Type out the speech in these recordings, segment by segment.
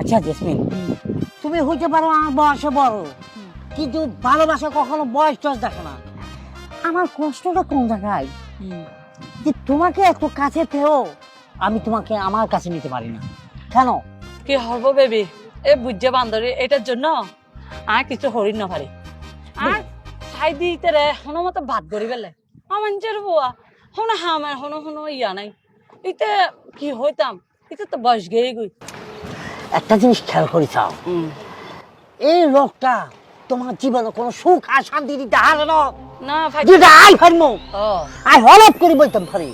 আচ্ছা জেসমিন তুমি হইতে পারো আমার বয়সে বড় কিন্তু ভালোবাসা কখনো বয়স টস দেখে না। আমার কষ্টটা কোন জায়গায়? যে তোমাকে এত কাছে পেয়েও আমি তোমাকে আমার কাছে নিতে পারি না। কেন? কি হব বেবি? এ বুঝছে বান্ধবী এটার জন্য আর কিছু হরিণ না পারি। আর চাই দিতে রে হনো মতো বাদ করি বেলে। আমাঞ্চের বুয়া হনো হামার হনো হনো ইয়া নাই। ইতে কি হইতাম? ইতে তো বয়স গেয়ে গই। একটা জিনিস খেয়াল করি চাও? এই লোকটা তোমার জীবনে কোনো সুখ আর শান্তি দিতে হারে না। না যেটা আই ফারমো। ও। আই হলপ করে বলতাম পারি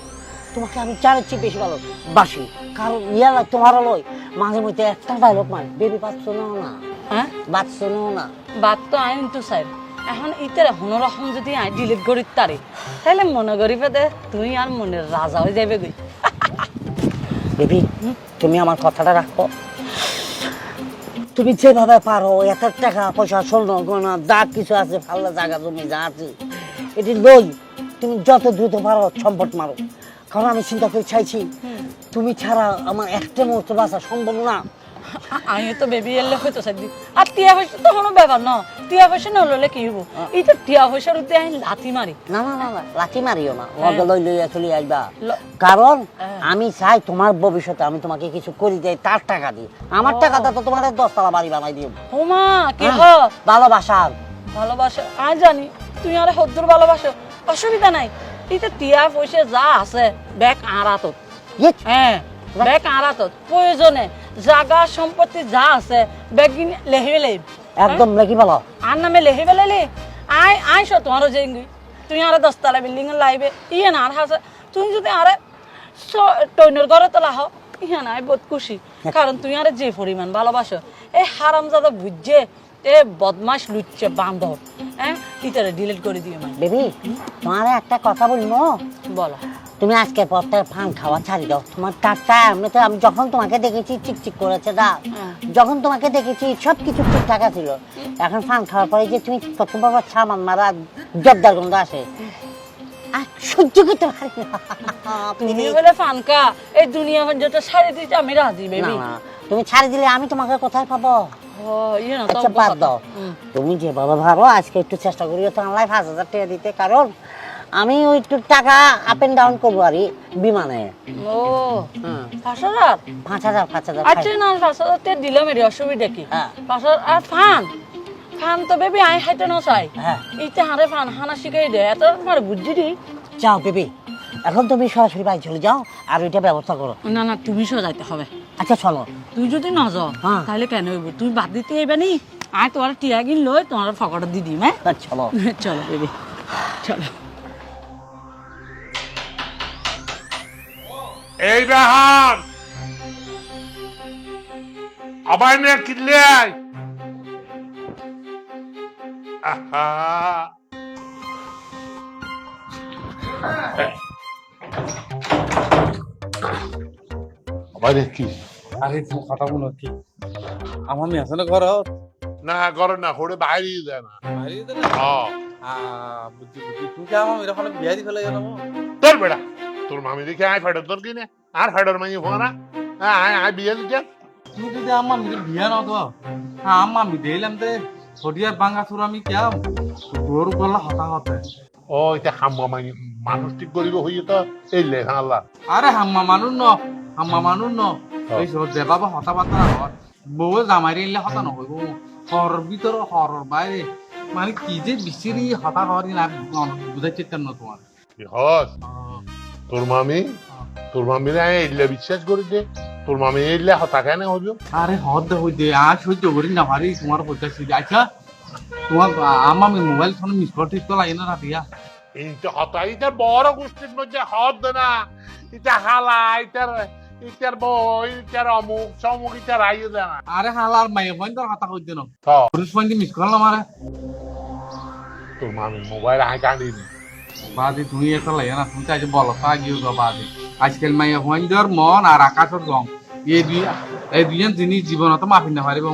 তোমাকে আমি চারের চেয়ে বেশি ভালো বাসি কারণ ইয়ালা তোমার লই মাঝে মধ্যে একটা ডায়লগ মানে বেবি পাচ্ছ না না। হ্যাঁ? বাচ্চ না। বাদ তো আইন তো স্যার এখন ইতের যদি আই ডিলিট করি তারে তাহলে মনে করি দে তুই আর মনের রাজা হয়ে যাবে গই বেবি তুমি আমার কথাটা রাখো। তুমি যেভাবে পারো এত টাকা পয়সা স্বর্ণ গয়না যা কিছু আছে ভালো জায়গা জমি যা আছে এটি লই তুমি যত দ্রুত পারো সম্পদ মারো। কারণ আমি চিন্তা করে চাইছি তুমি ছাড়া আমার একটা মুহূর্ত বাঁচা সম্ভব না। আমি তো বেবি এলে হয়তো সাদি আর টিয়া পয়সা তো কোনো ব্যাপার না। টিয়া পয়সা না কি হব এই তো টিয়া পয়সার আমি লাথি মারি। না না না না লাঠি মারিও না। লগে লই লইয়া চলে কারণ হ্যাঁ। আমি চাই তোমার ভবিষ্যতে আমি তোমাকে কিছু করি দেয় তার টাকা দিই আমার টাকাটা তো তোমার দশতলা বাড়ি বানাই দিও। ওমা কি হ ভালোবাসার ভালোবাসা। আমি জানি তুই আরে হদ্দুর ভালোবাসো। অসুবিধা নাই। এই তো টিয়া পয়সা যা আছে ব্যাগ আড়াত হ্যাঁ ব্যাগ আড়াত প্রয়োজনে। জাগা সম্পত্তি যা আছে ব্যাগ লেহে লেই একদম লেখি বলো আর নামে লেহে বেলালি আই আই সো তোমারও জেঙ্গি তুই আরে দশতলা বিল্ডিং লাইবে। ইয়ে না আর হাসে। তুই যদি আরে টৈনের ঘরে তোলা হও ইয়ে না আমি বহুত খুশি। কারণ তুই আরে যে পরিমাণ ভালোবাসো এই হারাম জাদা বুঝছে এ বদমাস লুচ্ছে বান্ধব হ্যাঁ? ইতারে ডিলিট করে দিও। মানে বেবি তোমার একটা কথা বলব? বলো। তুমি আজকে পরটা ফান খাওয়া ছাড়ি দাও। তোমার টাকা এমনিতে আমি যখন তোমাকে দেখেছি চিকচিক করেছে দা হ্যাঁ। যখন তোমাকে দেখেছি সব কিছু ঠিকঠাক ছিল এখন ফান খাওয়ার পরে যে তুমি কত বাবা ছামান মারা জব্দার গন্ধ আসে। আর সহ্য করতে পারি না। তুমি বলে ফানকা এই দুনিয়া দিতে আমি রাজি বেবি তুমি ছাড়ি দিলে আমি তোমাকে কোথায় পাবো? ইয়ে তো আচ্ছা বাদ দাও। তুমি যে বাবা ভালো আজকে একটু চেষ্টা করি তো আনলাই পাঁচ হাজার টাকা দিতে কারণ আমি ওই একটু টাকা আপ এন্ড ডাউন করব আর বিমানে। ও পাঁচ হাজার? পাঁচ হাজার পাঁচ হাজার আচ্ছা না পাঁচ হাজার তে দিলাম এর অসুবিধা কি? হ্যাঁ। পাঁচ হাজার আর ফান? ফান তো বেবি আই হাইতে ন চাই। হ্যাঁ। ইতে হারে ফান হানা শিখাই দে এত তোমার বুদ্ধি দি যাও বেবি এখন তুমি সরাসরি বাড়ি চলে যাও আর ওইটা ব্যবস্থা করো। না না তুমি সহ যাইতে হবে। আচ্ছা চলো। তুই যদি না যাও হ্যাঁ। তাহলে কেন হইব? তুই বাদ দিতে হইবে নি? আয় তোমার টিয়া গিন লই তোমার ফকটা দি দিম হ্যাঁ চলো। চলো বেবি। চলো। এই রাহান আবার নিয়ে কিনলে আয়। আহা! আবার কি? আরে তোমার কথা মনে হচ্ছে। আমার মেয়ে আছে না ঘর? না করে না বাইরে যায় না। হ্যাঁ বুঝছি বুঝছি। তুই কি আমার ওখানে বিয়া ফেলে তোর বেড়া। তোর মামি দেখে আয় ফেডার তোর কিনে? আর ফেডার মাই ফোনা আয় আয় বিয়ে দিতে। তুই যদি আমার মেয়ের বিয়া না তো হ্যাঁ আমার আমি দিলাম তে হরিয়ার বাঙ্গা সুর আমি কেম তোর গলা হতা হতে। ও এটা হাম্মা মাই মানুষ ঠিক করিব হইয়ে তো এই লেখা আল্লাহ। আরে হাম্মা মানুষ ন হাম্মা মানুষ ন। এই সব দেবাবা হতা পাতা না হয়। বউ জামাই এলে হতা নহইব হর ভিতর হর বাইরে। মানে কি যে বিচিরি হতা হরি না বুঝাই চেষ্টা ন তোমার। হস? তোর মামি? তোর মামিরে আয় এলে বিশ্বাস করে দে। তোর মামি এলে হতা কেন হইব? আরে হদ হই দে আর সহ্য করি না পারি তোমার সিদ্ধি আচ্ছা তোমার আমার মোবাইল ফোন মিস টিস কল আই না রাতিয়া এইটা হতা এটা বড় গোষ্ঠীর মধ্যে হদ না। এটা হালা এটার এটার বই এটার অমুক সমুক এটা রাইয়ে দেয় না। আরে হালার মাইয়া ফোন তোর কথা কই দেন তো পুলিশ ফোন মিস কল না মারে তোর মামি মোবাইল আয় কাঁদিনি বাদি তুমি এটা লাগে না তুমি আজ বলো তা গিয়ে গো বাদি? আজকাল মাইয়া মন আর আকাশের রং। এই দুই এই দুইজন জিনিস জীবনত মাফি না পারিব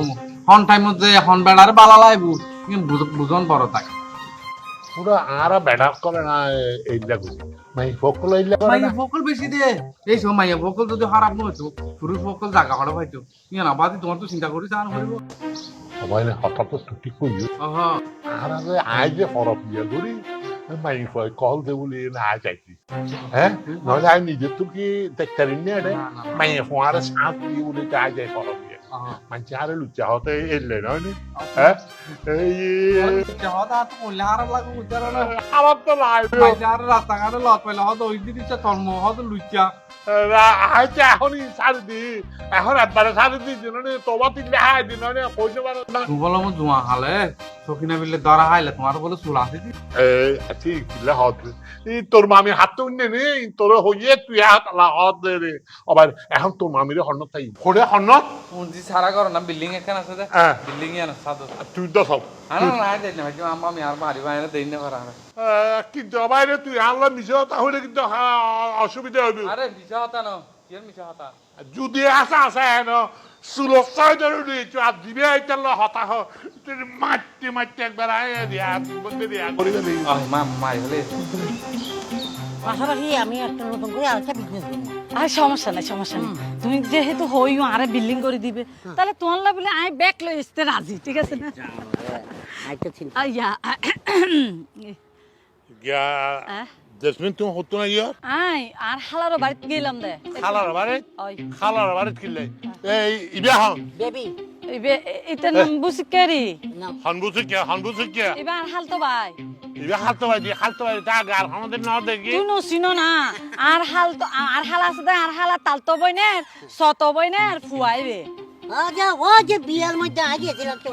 হন টাইমত যে হন বেড়ারে বালা লাইব বুঝন বড় পুরো আর ব্যাটার করে না এইলা গুলি মাই ফকল এইলা করে মাইয়া না? ফকল বেশি দে। এই সব মাইয়া ফকল যদি খারাপ নহইতো পুরুষ ফকল জাগা হড় পাইতো। ইয়া না বাদি তোমার তো চিন্তা করিস আর করিব না হঠাৎ ছুটি কইও অহ আর আগে আজ যে ফরক ইয়ে করি মাই ফয় কল দে বলি না আজ হ্যাঁ নইলে আমি নিজে তো কি দেখতে না না। মাই ফোয়ার সাথ দিয়ে বলি আজ আই ফরক ইয়ে অহ মানুষ লুচা হতে এলে নয় নি? হ্যাঁ আমার তো লাগবে মাইয়ার লত পাইলে হত ওই দিদি তন্ম হত লুচ্চা। আচ্ছা এখনই সারি দি। এখন একবারে সারি দি দিন তোমার তিনটে হাই দিন কইতে পারো না। তুই বলো মো জুয়া হালে সকিনা বিলে দরা হাইলে তোমার বলে চুল আছে দি এই আছি কিলে হদ এই তোর মামি হাত তো উন্নে নে তোর হইয়ে তুই হাত লা হদ দে রে। আবার এখন তোর মামিরে হন্ন তাই ফোড়ে হন্ন উনজি সারা করো না বিল্ডিং একখান আছে দে। হ্যাঁ। বিল্ডিং সাদো তুই তো সব। আনা না ভাই আর মারি বাইরে দেই না কিন্তু আবার তুই আনলা মিশে তাহলে কিন্তু হা- অসুবিধা হবে। আরে না যদি আসা পাশাপাশি আমি একটা নতুন করে বিজনেস আর সমস্যা নাই সমস্যা নেই। তুমি যেহেতু হইও আরে বিল্ডিং করে দিবে তাহলে তোমার লা বলে আই ব্যাক লই আসতে রাজি ঠিক আছে না? চিন্তা। আইয়া জেসমিন তুমি হতো না ইয়ার? আই আর হালারও বাড়িতে গেলাম দে। খালার ওই। খালার কিনলে এই ইবে হন। বেবি। ইবে ইতে নাম বুঝি কেরি না। হনবুসি কে হনবুসি কে ইবে আর হাল তো ভাই। ইবে হালতো বাই দি হালতো বাই তা গার আমাদের না দেখি। তুই নসিনো না। আর হাল তো আর হাল আছে দে আর হালা তাল তো বইনের সত বইনের ফুয়াইবে। আচ্ছা ও যে বিয়ের মধ্যে আগিয়েছিলাম তো।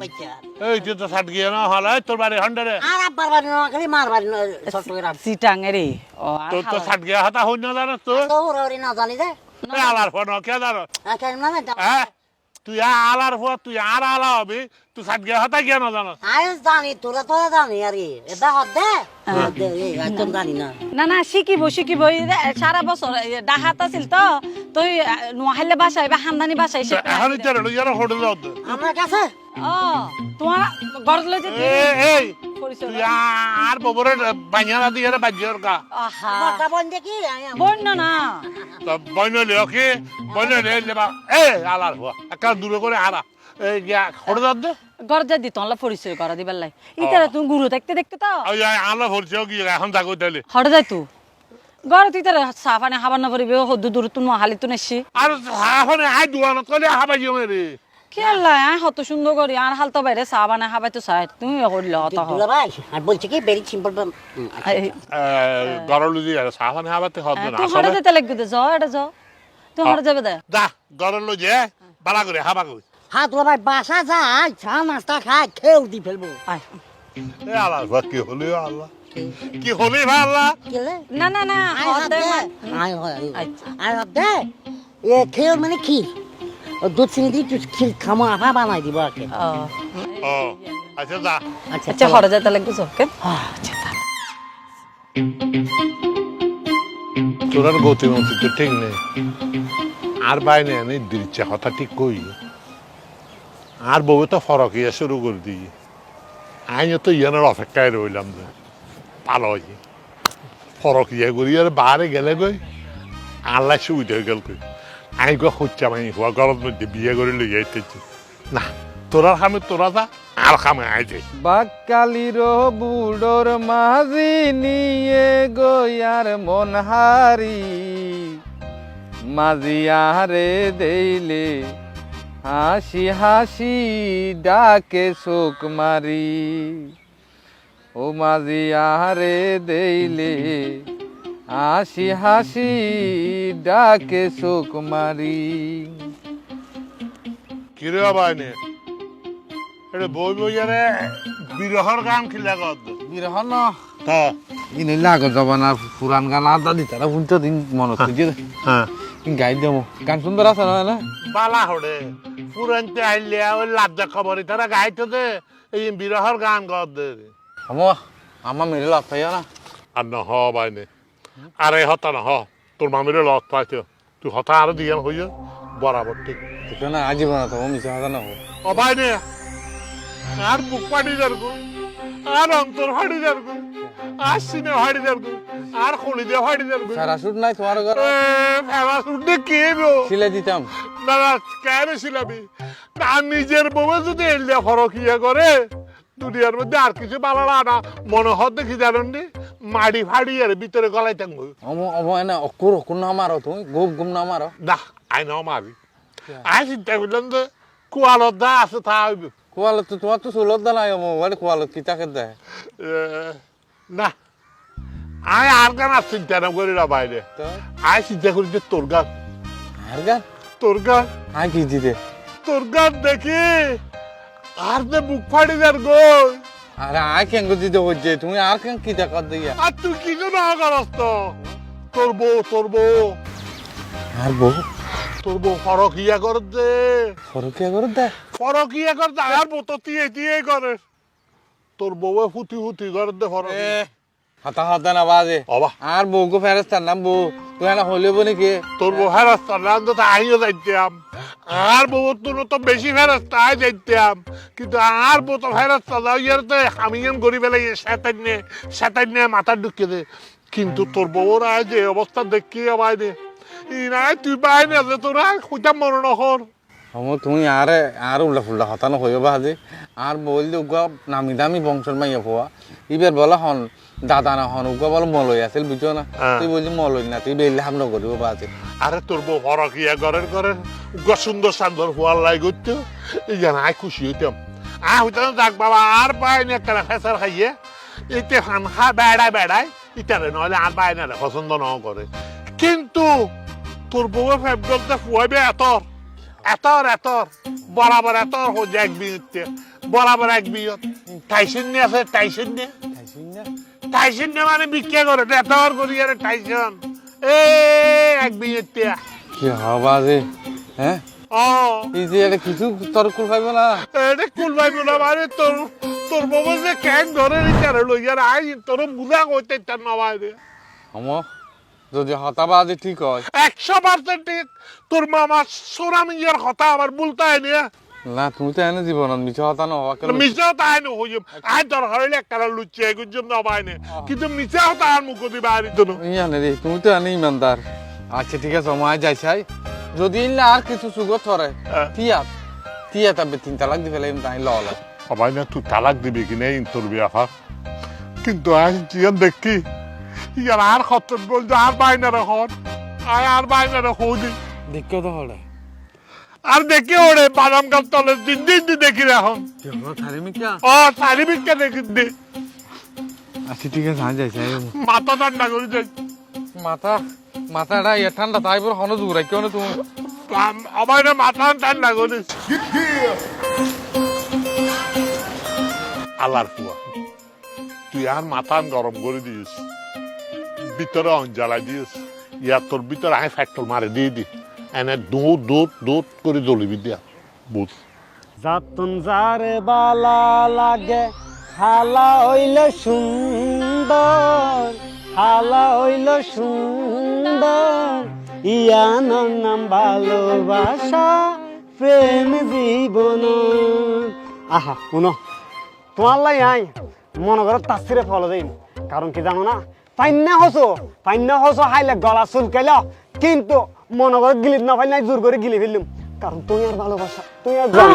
বাচ্চা এই তুই তো সাত গিয়ে না হল তোর বাড়ি হন্ডারে। আর আব্বার বাড়ি না খালি মার বাড়ি না রাখছি সিটাঙে রে তোর তো সাত গিয়া হতা হইন না জানাস তো তো ওরে না জানি যে। আলার ফোন কে জানো? আচ্ছা না না হ্যাঁ তুই আলার ফোন তুই আর আলা হবি। তুই সাত গিয়া হতা গিয়া না জানাস আরে জানি তোরা তোরা জানি আর কি এটা হদ দে দে, এই একদম জানি না না না এই যে সারা বছর এই যে ডাহাত আছিল তো তুই নোয়াহাইলে বাসায় বা হামদানি বাসায় সে এখন ইচ্ছা রইল ইয়ার হোটেল যাও তো আমার কাছে ও তোমার ঘর লই যে তুই এই এই পরিচয় তুই আর ববরে বাঞ্জানা দিয়ে বাজ্যর কা আহা বোন দেখি আমি- বন্য না তো বইন লিওকে বইন লেবা এ আলার ফোন একটা দূরে করে আরা এই গিয়া হোটেল যাও তো। ঘর যা দি তোমার পরিচয় করা দিবার লাই ইতারা তুমি গুরু দেখতে দেখতে তো? ওই কি এখন তাহলে। তু। তুই তার সাফানে হাবার না পরিবে হদ্দু দূর তুন হালি তুন এসছি আর এখন আই দুয়ানত কলে হাবাই যাবে রে খেলা হত সুন্দর করি আর হাল বাইরে চা হাবাই তো চাই তুমি করলে হত দুলা ভাই আর বলছে কি ভেরি সিম্পল এই, গরল লুজি হাবাতে হদ না তুই এটা জ তুই যাবে দে যা গরল বালা করে হাবা করে হ্যাঁ ভাই বাসা যায় চা নাস্তা খায় খেয়েও দি ফেলব। আয়। এ আল্লাহ কি হলি আল্লাহ? কি হলি ভাই আল্লাহ? কেলে না না না আয় দে। আয় হয় আচ্ছা। আয় হদ দে। এ খেয়ে মানে ও দুধ চিনি দিয়ে একটু ক্ষীর খামো আফা বানাই দিব ও। আচ্ছা যা। আচ্ছা আচ্ছা। হড়ে যেতে লাগবে জ কেন আচ্ছা। তোরার গতি মতি তো ঠিক নেই। আর বাইনে নেই দিচ্ছে কথা ঠিক কই? আর বউ তো ইয়ে শুরু করে দিই আইন তো ইয়ানের অপেক্ষায় রইলাম যে ফরক ইয়ে করি আর বাহারে গেলে গই আল্লাহ সুবিধা হয়ে গেল কই আই গো খুঁজছা মাই হওয়া গরম মধ্যে বিয়ে করে লই যাইতেছি না তোরা খামে তোরা যা আর খামে আই যাই বাকালির বুড়োর মাঝি নিয়ে গয়ার মন হারি মাঝিয়ারে দেইলে হাসি হাসি ডাকে শোক মারি। ও মাঝিয়ারে দেইলে হাসি হাসি ডাকে শোক মারি। কিরে বাইনে এটা বই বইয়ারে বিরহর গান খিলা কর বিরহ ন তা ইনি লাগো জবানার পুরান গান আদা দি তারা দিন মনে হ্যাঁ। গাই দেবো গান সুন্দর আছে না না বালা হড়ে ফুরন্তে আইলে ওই লাজ্জা খবর তারা গাইতো দে। এই বিরহর গান গদ দে। আমো আমার মেরে লাভ পাইয়া না আর ন হ বাইনে আরে হতা না হ তোর মামিরে লত পাইতো তুই হতা আরও দিয়ান হইয়া বরাবর ঠিক। না আজীবন তো মিশে না। ও বাইনে আর বুক পাটি যার আর অন্তর ফাড়ি যার গো আর সিনে ফাড়ি যার গো আর খলি দিয়ে ফাড়ি যার গো প্যারাশুট নাই তোমার ঘরে? ফেলা শুনতে কে গো সিলে দিতাম। দাদা কেন ছিলামি না নিজের বউয়ে যদি এলিয়া ফরক ইয়ে করে দুনিয়ার মধ্যে আর কিছু ভালো না। মনে হয় দেখি জানেন নি মাড়ি ফাড়ি আর ভিতরে গলাই থাকব অম অম এনে অকুর অকুর না মারো তুমি গুম গুম না মারো। না আই নাও মারি। আই চিন্তা করলাম যে কুয়ালত দা আছে তা হইব। কোয়ালত তো তোমার তো সুলত দা নাই অম ওয়ালে কোয়ালত কি তাকে দেয় এ, না। আই আর গান আর চিন্তা না করি না বাইরে আই চিন্তা করি যে তোর গান। আর গান? তোর গান। আই কি দিতে তোর গান দেখি আর যে বুক ফাড়ি যার গই আরে আই কেন দিতে হচ্ছে তুমি আর কেন কি দেখা দিয়া আর তুই কি জন্য করস তো তোর বউ তোর বউ আর বউ তোর বউ ফরক ইয়া কর দে ফরকিয়া করে দেয় ফরক ইয়া কর দে আর বউ তো তিয়ে তিয়ে করে। তোর ফুটি ফুটি করে দে ফরক হাতা হাতা না বাজে। অবা। আর বউকে ফেরেস্তার নাম বউ। তুই না হইলেব নাকি তোর বউ ফেরস্তা না তো আইও যাইতাম আর বউ তোর তো বেশি ফেরস্তা আই যাইতাম কিন্তু আর বউ তো ফেরস্তা যাও ইয়ার তো আমি এম গরিব এলাই সেতাই নে মাথা ঢুকিয়ে দে। কিন্তু তোর বউর আয় যে অবস্থা দেখি আবাই দে। নাই তুই পাই না যে তোর আর খুঁজাম মনে হম তুমি আরে আর উল্টা ফুল্টা হতা না হইব আর বল উগা নামি দামি বংশর মাইয়া পোয়া ইবার বলা হন দাদা না হন উগা বলে মলই আছিল বুঝছ না। তুই বলছি মলই না তুই বেললে হাম নকরিব বাজে আরে তোর বউ হরক ইয়া ঘরের ঘরের উগা সুন্দর সান্দর হওয়ার লাই করতো এই জানা আই খুশি হইতাম আই হইতাম যাক বাবা আর পাই না একটা ফেসার খাইয়ে। এতে খান খা বেড়ায় বেড়ায় ইটারে নইলে আর পায় না পছন্দ ন করে কিন্তু তোর বউ ফেব করতে ফুয়াইবে এতর এতর এতর বরাবর এতর হো যে এক বিয়েতে বরাবর এক বিয়ে টাইসন নিয়ে আছে? টাইসন নিয়ে টাইসন নিয়ে মানে বিক্রিয়া করে এতর করি আরে টাইসন এ এক বিয়েতে কি হওয়া বাজে হ্যাঁ ও এই যে এটা কিছু তোর কুল খাইব না? এটা কুল ভাই বোনা মানে তোর তোর বাবা যে কেন ধরে রেখে লই আই তোর বুঝা কইতে তার নবাই রে হম যদি হতা বাজে ঠিক হয়। একশো পার্সেন্ট ঠিক। তোর মামা সোরাম ইয়ার কথা আবার বলতে হয় না না তুমি তো এনে জীবনত মিছা হতা না হওয়া কেন? মিশা তাই না হইম আই তোর হইলে একটা লুচিয়ে গুজম নবাই নে কিন্তু মিশা হতা আর মুখ দি বাইরে তো ইয়ানে রে তুমি তো এনে ইমানদার। আচ্ছা ঠিক আছে মায় যাই চাই। যদি ইল্লা আর কিছু সুগত ধরে হ্যাঁ। তিয়া তিয়া তবে তিন তালাক দি ফেলে তাই ল ল। সবাই না তুই তালাক দিবি কি নেই তোর বিয়া কিন্তু আই জিয়ান দেখি ইয়ার আর খতন বল যে আর বাইনা রহন আয় আর বাইনা রহন দেখো তো হলে। আর দেখি ওরে বাদাম গাছ তলে দিন দিন দিন দেখি এখন থারি মিকা ও দেখি দে আচ্ছা ঠিক আছে যাই চাই মাথা ঠান্ডা করে যাই মাথা মাথাটা ইয়ে ঠান্ডা তাই পর হন জুরাই কেউ না তুমি। আমার না মাথা ঠান্ডা করে। আল্লাহর ফুয়া তুই আর মাথা গরম করে দিস। ভিতরে অঞ্জালা দিস। ইয়ার তোর ভিতরে আই ফ্যাক্টর মারে দিয়ে দি এনে দুধ দুধ দুধ করে জ্বলিবি দিয়া, বুঝ। যাতন যারে বালা লাগে, হালা হইল সুন্দর, হালা হইল সুন্দর। ইয়ানোর নাম ভালোবাসা, প্রেম জীবন। আহা, শুনো, তোমার লাই আই মনে করো তাসিরে ফলো দিন কারণ কি জানো না পাইন্না হসো পাইন্না হসো হাইলে গলা চুলকাইল। কিন্তু মনে করো গিলিপ না পাইলে জোর করে গিলি ফেললাম। কারণ তুমি আর ভালোবাসা তুমি আর না?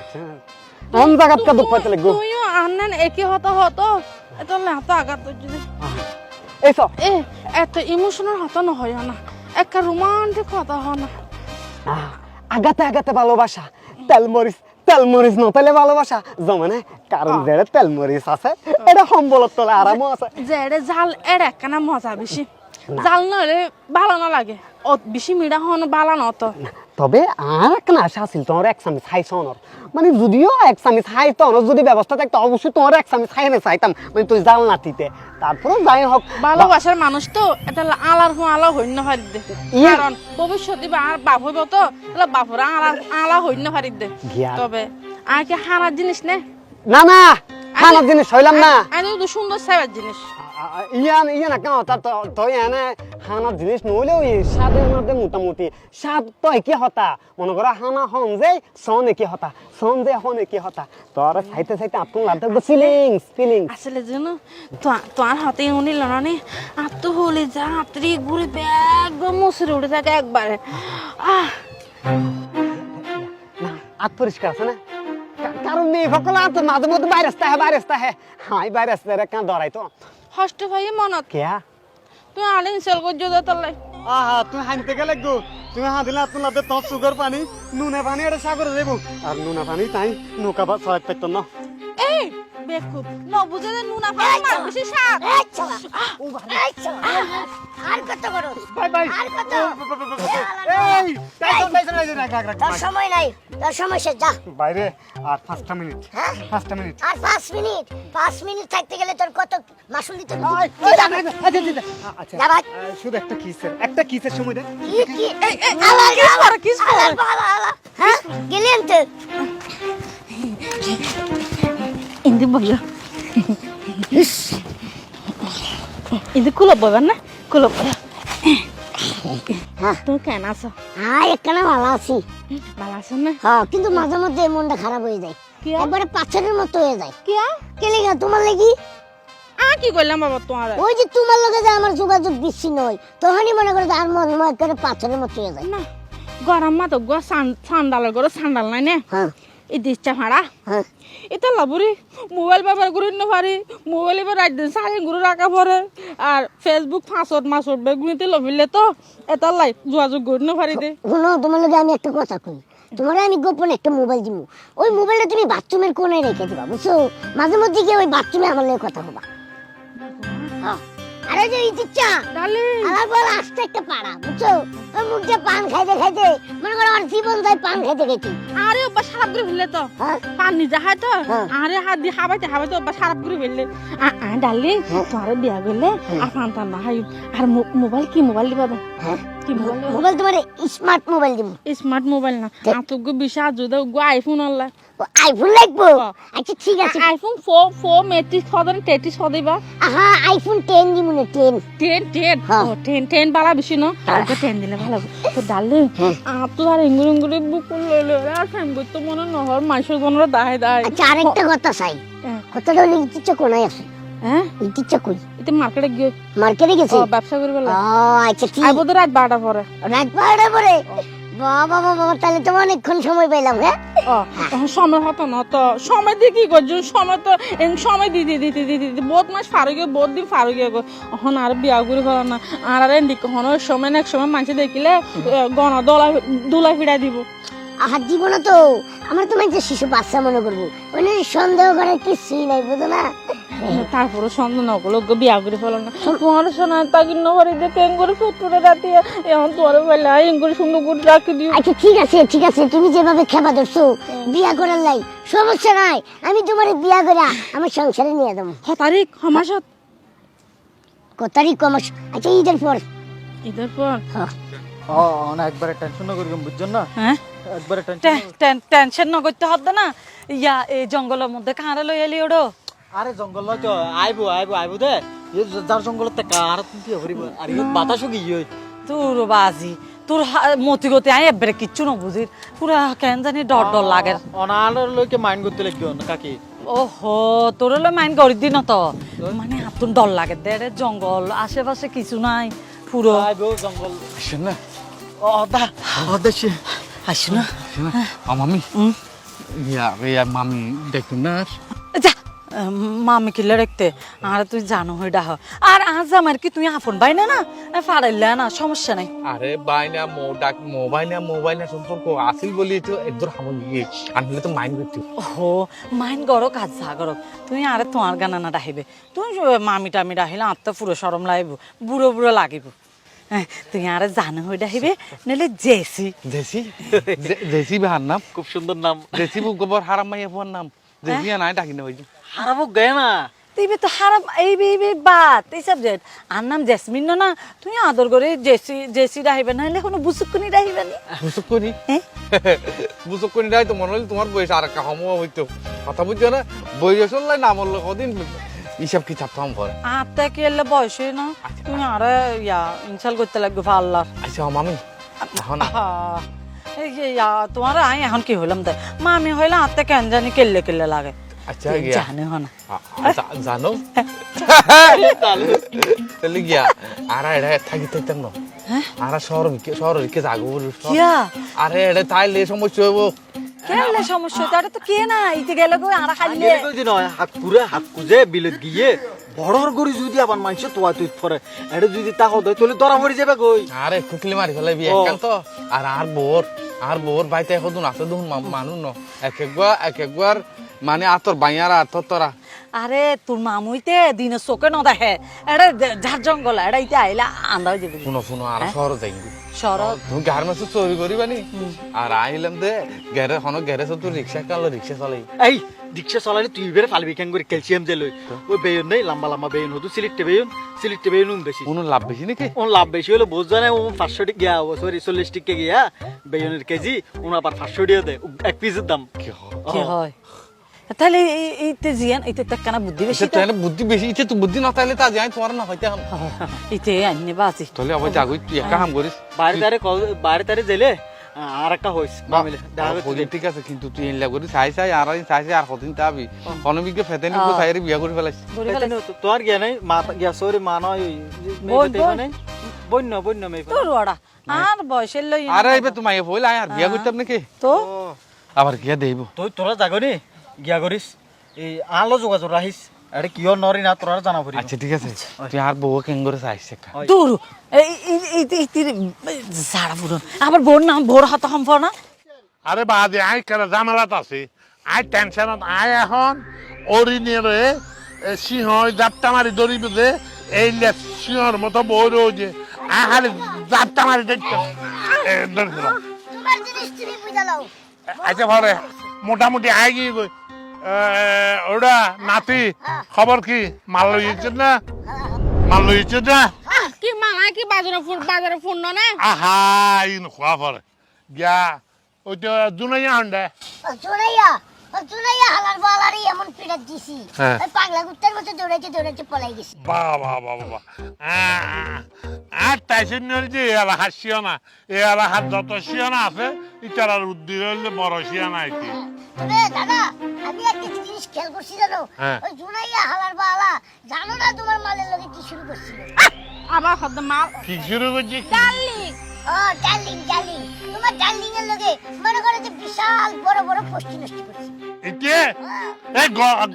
আচ্ছা। আগাতে আগাতে ভালোবাসা। তেল মরিচ তেল মরিচ নতালে ভালোবাসা। জমানে কারণ যেটা তেল মরিচ আছে এটা সম্বলত তলে আরামও আছে। জেরে জাল এর একখানা মজা বেশি। জাল নহলে ভালো না লাগে। অত বেশি মিড়া হন বালা নত তবে আর আশা আছিল তোমার এক চামিচ খাই সনর মানে যদিও এক চামিচ খাই তনর যদি ব্যবস্থা থাকতো অবশ্যই তোমার এক চামিচ খাই না চাইতাম মানে তুই জাল নাতিতে তারপরে যাই হোক ভালোবাসার মানুষ তো এটা আলার হো আলা হইন্য পারি দে। ইয়ে- কারণ ভবিষ্যতে বা আর বাপ হইব তো তাহলে বাপরা আলা আলা হইন্য পারি দে। তবে আর কি হারার জিনিস নে? না না খানার জিনিস হইলাম না। আমি তো সুন্দর সেবার জিনিস। ইয়ান ইয়ান কেন তার তো তো এনে হানার জিনিস নইলেও এই স্বাদের মধ্যে মোটামুটি স্বাদ তো একই হতা মনে করো হানা হন যে সন একই হতা সন যে হন একই হতা তোর চাইতে চাইতে আপন লাভ ফিলিংস ফিলিংস আসলে জানো তোমার হাতে উনিল না নে আর তো হলে যা হাতরি ঘুরে ব্যাগ মুসরে উঠে থাকে একবারে আহ না আত পরিষ্কার আছে না কা- কারণ মেয়ে সকল আত মাঝে মধ্যে বাইরে আসতে হ্যাঁ বাইরে আসতে হ্যাঁ হাই বাইরে আসতে রে কান ধরাই তো হষ্ট ভাই মনত। কেয়া? তুই আলিন সেল করছ দে তলে। আহা তুই হানতে গেলে গো। তুমি হা দিলে আপনার লাদে তোর সুগার পানি। নুনে পানি এটা সাগরে দেবো আর নুনা পানি তাই নৌকা বা ছয় পেতো না বেকুব। ন বুঝে দে নুনা পানি মার বেশি শাক আর কত বড় বাই বাই। আর কত? এই টাইসন টাইসন এই যে রাখ রাখ রাখ সময় নাই। তোর সময় শেষ যা। বাইরে আর পাঁচটা মিনিট। হ্যাঁ? মিনিট। আর পাঁচ মিনিট। পাঁচ মিনিট থাকতে গেলে তোর কত মাসুল দিতে। আয়, আচ্ছা, আচ্ছা, আচ্ছা, আচ্ছা। যা ভাই। শুধু একটা কিসের একটা কিসের সময় দে। কি কি? আলা আলা কিস করে। আলা আলা আলা হ্যাঁ ইন্দি বইল ইন্দি কুলো বইবেন না কুলো বইল তুমি কেন আছো হ্যাঁ এখানে ভালো আছি ভালো আছো না হ্যাঁ কিন্তু মাঝে মধ্যে মনটা খারাপ হয়ে যায় একবারে পাথরের মতো হয়ে যায় কি কেলে তোমার কি করলাম বাবা তোমার ওই যে তোমার লগে যে আমার যোগাযোগ বিচ্ছিন্ন হয় তখনই মনে করে আর মন মনে করে পাথরের মতো হয়ে যায় না গরম মা তো গো সান্ডালের গরো সান্ডাল নাই না হ্যাঁ এই দিচ্ছা ভাড়া। হ্যাঁ। এটা লাভরি মোবাইল ব্যবহার করি না পারি মোবাইল এবার রাত দিন সাড়ে গুরু রাখা পরে। আর ফেসবুক ফাঁসট মাসট বেগুনিতে লভিলে তো এটা লাই যোগাযোগ করি না পারি দে। শোনো তোমার লগে আমি একটা কথা কই তোমার আমি গোপন একটা মোবাইল দিব ওই মোবাইলটা তুমি বাথরুমের কোণে রেখে দিবা বুঝছ? মাঝে মধ্যে গিয়ে ওই বাথরুমে আমার লগে কথা হবা হ্যাঁ। আরে যে ইচ্ছা ডালি। আমার বল আসতে একটা পাড়া বুঝছ? ওই মুখ দিয়ে পান খাইতে খাইতে মনে করো আমার জীবন যায় পান খাইতে খাইতে আরে ওবা সারাপ করে ফেললে তো। হ্যাঁ? পানি যাহাই তো। হ্যাঁ। আরে হাত দিয়ে হাবাইতে হাবাইতে ওবা সারাপ করে ফেললে। ডালি তোমার বিয়া করলে আর পান্তা না হাই আর মোবাইল কি মোবাইল দিবা হ্যাঁ। কি মোবাইল মোবাইল তোমার স্মার্ট মোবাইল দিব স্মার্ট মোবাইল না। আতগো বিশাল যদি গো আইফোন আল্লাহ আইফোন লাগবো? হ্যাঁ। আচ্ছা ঠিক আছে। আইফোন ফোর ফোর মেট্রিক সদন তেত্রিশ সদিবা আহা আইফোন টেন দিব না টেন। Ten ten. হ্যাঁ। ও টেন টেন বালা বেশি ন? ওকে টেন দিলে ভালো তো ডালে তো আর ইঙ্গুর ইঙ্গুরি বুকুল লইলে আর ফ্যান তো মনে নহর মাইসের জনরা দাহে দাহে আচ্ছা আরেকটা কথা চাই। হ্যাঁ। কথাটা হলে কোনায় আছে? হ্যাঁ? ইতিচ্ছা কই এটা মার্কেটে গিয়ে মার্কেটে গেছে? ব্যবসা করবে ও আচ্ছা ঠিক। আইবো তো রাত বারোটা পরে। রাত বারোটা পরে? বাবা বাবা তাহলে তো অনেকক্ষণ সময় পেলাম হ্যাঁ? সময় হতো না তো। সময় দিয়ে কি করছ? সময় তো সময় দিতে দিতে দিতে দিতে বহুত মাস ফারু গিয়ে, বহুত দিন ফারু গো। এখন আর বিয়া করে ফেলো না। আর আর এন্ডিক হন সময় না এক সময় মানুষ দেখিলে গণ দোলা দোলা ফিরা দিব। আহার জীবন তো আমার তো মানে শিশু বাচ্চা মনে করব। মানে সন্দেহ করার কিছুই নাই বুঝো না? তারপরে সন্দেহ না করল বিয়া করে ফেলো না। তোমার শোনা তাকে নবারি যে কেন করে ফুটুরে রাতে এখন তোমার বেলা করে সুন্দর করে রাখি দিও। আচ্ছা ঠিক আছে ঠিক আছে তুমি যেভাবে খেপা ধরছো বিয়া করার লাই সমস্যা নাই আমি তোমার বিয়া করে আমার সংসারে নিয়ে দেবো হ তারিখ আমার সাথে কত তারিখ কমাস আচ্ছা ঈদের পর। ঈদের পর? হ্যাঁ। না একবারে টেনশন করি বুঝছেন না? হ্যাঁ? একবারে টেনশন টেনশন ন করতে হবে না। ইয়া এই জঙ্গলের মধ্যে কাঁড়া লই এলি ওড়ো? আরে জঙ্গল নয় তো আইবো আইবো আইবো দে। এই যার জঙ্গলত থেকে আর তুমি হরিব? আর ইয়ে বাতাসও কি ইয়ে তোর বাজি তোর হা- মতি গতি আই এবারে কিচ্ছু ন বুঝির পুরা কেন জানি ডর ডর লাগে। অনালোর লইকে মাইন্ড করতে লাগবে না কাকি? ওহো তোর হলো মাইন করি দিন তো। মানে হাতুন ডর লাগে। দে জঙ্গল আশেপাশে কিছু নাই পুরো। আইবো জঙ্গল। না। ও দা ও আসি না। মামি। ইয়া দেখুন না। আর যা আহ, মামি কিলে রাখতে। আর তুই জানো হই ডাহ। আর আজ আমার কি তুই আপন ভাই না না? ফাড়াইলে না সমস্যা নাই। আরে বাইনা মো ডাক মোবাইল না মোবাইল না সম্পর্ক আসিল বলি তো একদর হামল গিয়ে আনলে তো মাইন্ড করতে। ওহো মাইন গরো কাজ যা গরো তুই আরে তোমার গানা না ডাহিবে। তুই মামি টামি ডাহিলে আর তো পুরো সরম লাগিব বুড়ো বুড়ো লাগিব। তুই আরে জানো হই ডাহিবে নইলে জেসি। জেসি? জেসি বাহার নাম। খুব সুন্দর নাম। জেসি গোবর হারাম মাইয়া বুয়ার নাম। জেসি নাই ডাকি না হইছে হারাবো গে না। তুই তো হারাম এই বে এই বে বাত এই সাবজেক্ট আর নাম জেসমিন না না তুই আদর করে জেসি জেসি ডাহিবে নাহলে কোনো বুসুকুনি ডাহিবে নি? বুঝক করি নাই তো মনে হইল তোমার বয়স আর একটা হম হইতো। কথা বুঝছ না? বয়স হল নাম হলো কদিন হিসাব কিতাব তো আমার আত্মা কি এলে বয়স না? তুমি আরে ইয়া ইনসাল করতে লাগবে পাল্লার আচ্ছা মামি এখন ইয়া তোমার আই এখন কি হইলাম তাই মামি হইলে আত্মা কেন জানি কেলে কেলে লাগে। আচ্ছা গিয়া। জানে হনা জানো? তাহলে গিয়া আরা এটা থাকি থাকতাম না। আরা শহর শহর বিকে যাগো বলে। আরে এটা তাইলে সমস্যা হইব। কেলে সমস্যা? তারে তো কে না ইতে গেলে আর খাইলে? কই দিন হাত পুরে হাত কুজে বিলত গিয়ে বড়র গরি যদি আবার মানুষে তোয়া তুই পরে। এটা যদি তা হদয় তাহলে ধরা পড়ে যাবে গই আরে কুকলি মারি ফেলাবি ও। একান্ত আর আর বোর আর বোর বাইতে এখন আছে দুন মানু ন। এক একবার এক একবার মানে আতর বাইয়ার আতর তোরা। আরে তোর মামুইতে দিনে চোখে ন দেখে এটা ঝাড় জঙ্গল এটা ইতে আইলা আন্দাজ যাবে। শুনো শুনো আর শহর যাই শরৎ তুমি গার মাসে চুরি করিবানি আর আইলাম দে গেরে হন গেরে তুই রিক্সা কালো রিক্সা চালাই। এই রিক্সা চালালে তুই বেরে ফালবি কেন করে ক্যালসিয়াম যে লই ওই বেয়ন নেই লম্বা লম্বা বেয়ন হতো সিলিটে বেয়ন সিলিটে বেয়ন বেশি কোনো লাভ বেশি নাকি? ওন লাভ বেশি হলে বোঝ জানে ও পাঁচশো টিক গিয়া সরি চল্লিশ টিকে গিয়া বেয়নের কেজি ওন আবার পাঁচশো দিয়ে দেয় এক পিসের দাম। কি হয়? তাহলে এই- এইতে জিয়ান এইতে তেকানা বুদ্ধি বেশি এটা তো। বুদ্ধি বেশি। ইচ্ছে তো বুদ্ধি না তাইলে তা যাই তোমার না হইতে হন ইতে আইনে বাজি তাহলে আবার জাগুই তুই একা কাম করিস বাইরে তারে কল বাইরে তারে জেলে আর একটা হইস মামিলে ঠিক আছে কিন্তু তুই এনলা করি চাই চাই আর চাই চাই আর কদিন তাবি অনবিকে ফেতে নিবো চাইরে বিয়া করে ফেলাইস বলে তোর গিয়া নাই মা গিয়া সরি মা নয় বোন। বন্য বন্য মেয়ে তোর ওড়া আর বয়সের লই আরে এবার তুমি আইয়া বইলা আর বিয়া করতাম নাকি? তো? আবার গিয়া দেইব তুই তোরা যাগনি গিয়া করিস। এই আলো যোগাযোগ রাখিস আরে কিয় নরি না তোরা জানা পড়ি আচ্ছা ঠিক আছে। তুই আর বউ কেন করে চাইছ একটা দূর এই এই- ঝাড়া ফুরন আবার বোর নাম ভোর হাত সম্প না? আরে বাদে আই কেন জামেলাত আছে। আই টেনশনত আই এখন অরিনের সিংহ জাপটা মারি ধরিব যে এই সিংহর মতো বই রয়েছে আই খালি জাপটা মারি দেখতে আচ্ছা পরে মোটামুটি আই গিয়ে ওটা নাতি খবর কি? মাল লইছে না? মাল লইছে না? কি মামাই কি বাজারে ফুল বাজারে ফোন না আহা ইন খোয়া পরে। গিয়া হন্ডা জোনাইয়া জোনাইয়া? হালার এমন দিছি। হ্যাঁ। ওই পাগলা কুত্তার মতো দৌড়াইতে দৌড়াইতে পলাই গেছি। বাহ বাহ বাহ বাহ আর যে এলাহার শিয়ানা এই এলাহার যত শিয়ানা আছে ইটার উদ্দির হইলে বড় শিয়ানা আইতি তবে দাদা আমি একটা জিনিস খেয়াল করছি জানো। ওই জোনাইয়া হালার বালা জানো না তোমার মালের লগে কি শুরু করছিল? আবার হদ্দ মাল কি শুরু করছি? ডার্লিং। ও ডার্লিং ডার্লিং। তোমার ডার্লিং এর লগে মনে করো যে বিশাল বড় বড় পোস্টি নষ্ট করছি। এতে এই গদ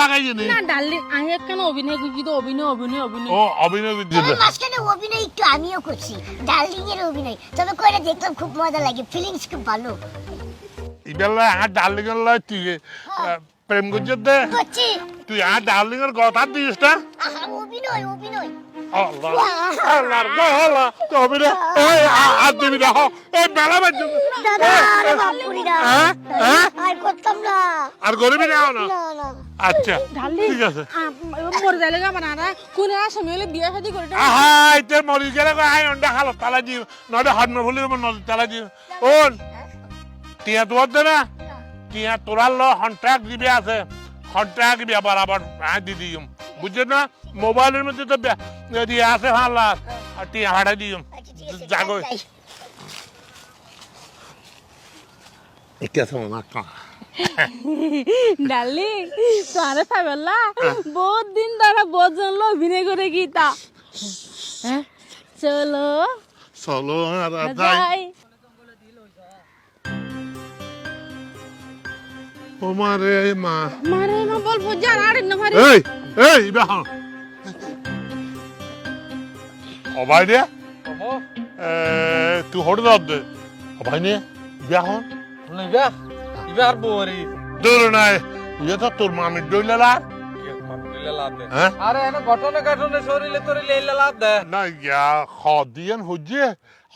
লাগাই জানি না? ডার্লিং আমি কেন অভিনয় করছি তো অভিনয় অভিনয় অভিনয়। ও অভিনয় তবে বিদ্যুৎ মাঝখানে অভিনয় একটু আমিও করছি ডার্লিং এর অভিনয়। তবে কইরা দেখলাম খুব মজা লাগে ফিলিংস খুব ভালো। ইবেলা আর ডার্লিং এর লয় তুই প্রেম দে? তুই আর ডার্লিং এর কথা দিস না? আহা অভিনয় অভিনয়। আল্লাহ আল্লাহর গলা তবে রে এই আর দিবি না এই মেলা বাজছে। দাদা আরে বাপ না হ্যাঁ আর করতাম না। আর গরিবি না না? না না। আচ্ছা ঠিক আছে। মরে যাইলে গা বানারা কোন সময় হলে বিয়ে শাদি করে আহা ইতে মরি গেলে আই অন্ডা খালো তালা দিও। নয়তো হর্ন ভুলি দেবো নদী তালা দিও। ওন টিয়া দে না? টিয়া তোরার ল কন্ট্রাক্ট দিবে আছে। বরাবর আই দি দিম। বুঝছ না? মোবাইলের মধ্যে তো দিয়ে আছে ভালো আর। টিয়া দিম। আচ্ছা জাগো। এটা তো না কা। ডার্লিং তোরে ফাইবাল্লা বহুত দিন ধরে বহুত জন অভিনয় করে গীতা। হ্যাঁ? চলো। চলো আর যাই। ও মা। রে মা মারে মা বলব জান আর না এই এই বেহন অবাই দে তুই হট দাও দে। অবাই নে বেহন আর বউরি দূর নাই। ইয়ে তো তোর মামির ডইলে লাগ হ্যাঁ? আরে এনে ঘটনা ঘটনা শরীরে এলা লাভ দে। না ইয়া হদিয়ান হজ্জে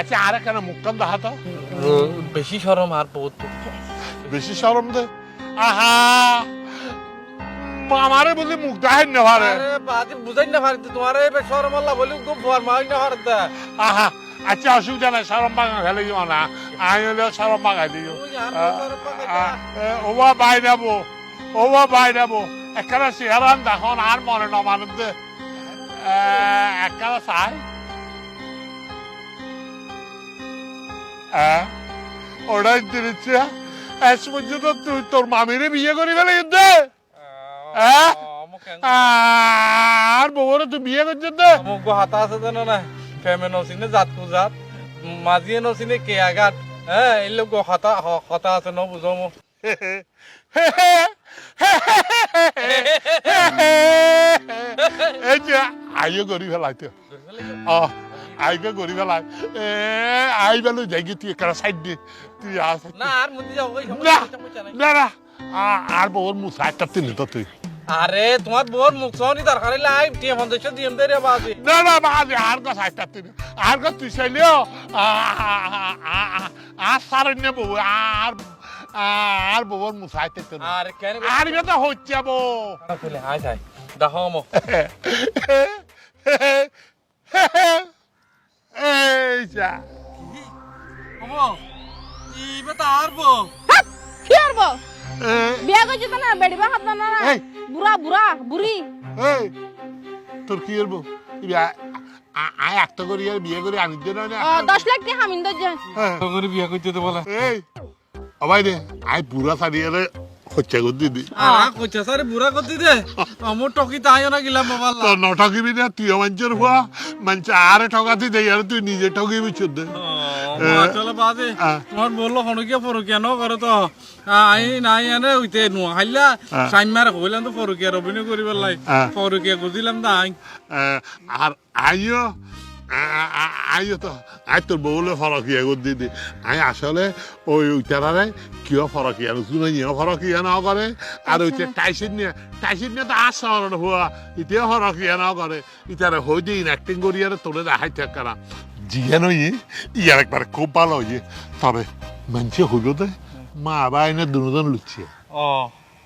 আচ্ছা আর কেন মুখটান দেখা তো। বেশি সরম আর বহুত। বেশি সরম দে। আহা! আমারে বলি মুখ দেখাই না পারে আরে বাজি বুঝাই না পারি তোমার এই সরম আল্লাহ বলি গো ফরমাই না পারতা আহা! আচ্ছা অসুবিধা নাই সরম বাঙা খেলে দিব না। আমি হলেও সরম বাঙাই দিও। ওবা বাই নেব ওবা বাই নেব একখানা চেহারান দেখুন আর মনে নমানুন দে। একখানা চাই। হ্যাঁ? ওটাই দিচ্ছে এস পর্যন্ত তুই তোর মামিরে বিয়ে করি ফেলে দে হ্যাঁ? আর বউরে তুই বিয়ে করছিস মোক গো হাতা আছে জানো না? ফেমে নচিনে জাত কু জাত মাজিয়ে নচিনে কে আগাত হ্যাঁ এই লোক হতা হতা আছে ন বুঝো মোক এই যে আইও গরি ফেলাইতে অ আইকে গরি ফেলাই এ আই বেলু যাই তুই একটা সাইড দে তুই আস না আর মধ্যে যাও ওই না না না আ- আর বউর মুখ সাইডটা তিন তো তুই আরে তোমার মুখ দরকার দিএম দে রে বাজি না না বাজে আর গো সাইডটা তিন আর গো তুই চাইলেও আর সারেন নে বউ আর আর বউর মুখ সাইডটা তিন আর কেন আর তো হচ্ছে বউ দেখো মো এই যা। ইবে কি বিয়া করছি তো না বেড়ি বা হাত না। না বুড়া বুড়া বুড়ি। এই তোর কি করব আয় একটা করি আর বিয়ে করে আনি দে না দশ লাখ দিয়ে হামিন দরজা হ্যাঁ। তো বিয়া করতে তো বলা। এই অবাই দে আয় পুরা সারিয়ালে হচ্ছে গো দিদি কইছে সারে বুড়া করতে দে আমো টকি তাইও না গিলাম বাবা তো নঠকিবি না তুইও মানুষের হওয়া মানুষ আরে ঠকাতে দেই আর তুই নিজে ঠকিবি চোদ্দ চলো বাজে হ্যাঁ। তোমার বলল হনুকিয়া ফরুকিয়া ন করে তো আই নাই এনে নুয়া হাইলা হ্যাঁ। সাইমার কইলাম তো ফরুকিয়া অভিনয় করিবার লাই হ্যাঁ। গুজিলাম না আর আইও আইও তো আই তোর বউলে ফরকিয়া গো দিদি আই আসলে ওই উইটারারে কিয় ফরকিয়া শুনে নিয়ে ফরকিয়া না করে আর ওইটা টাইসিন নিয়ে টাইসিন নিয়ে তো আসা হওয়া ইতিয়াও ফরকিয়া না করে ইতারে হই দিয়ে অ্যাক্টিং করি আর তোরে দেখাই থাকা না জিয়ানো ই ইয়ার একবার খুব ভালো ইয়ে তবে মানুষে হইল দে। মা বা এনে দুজন লুচিয়ে। ও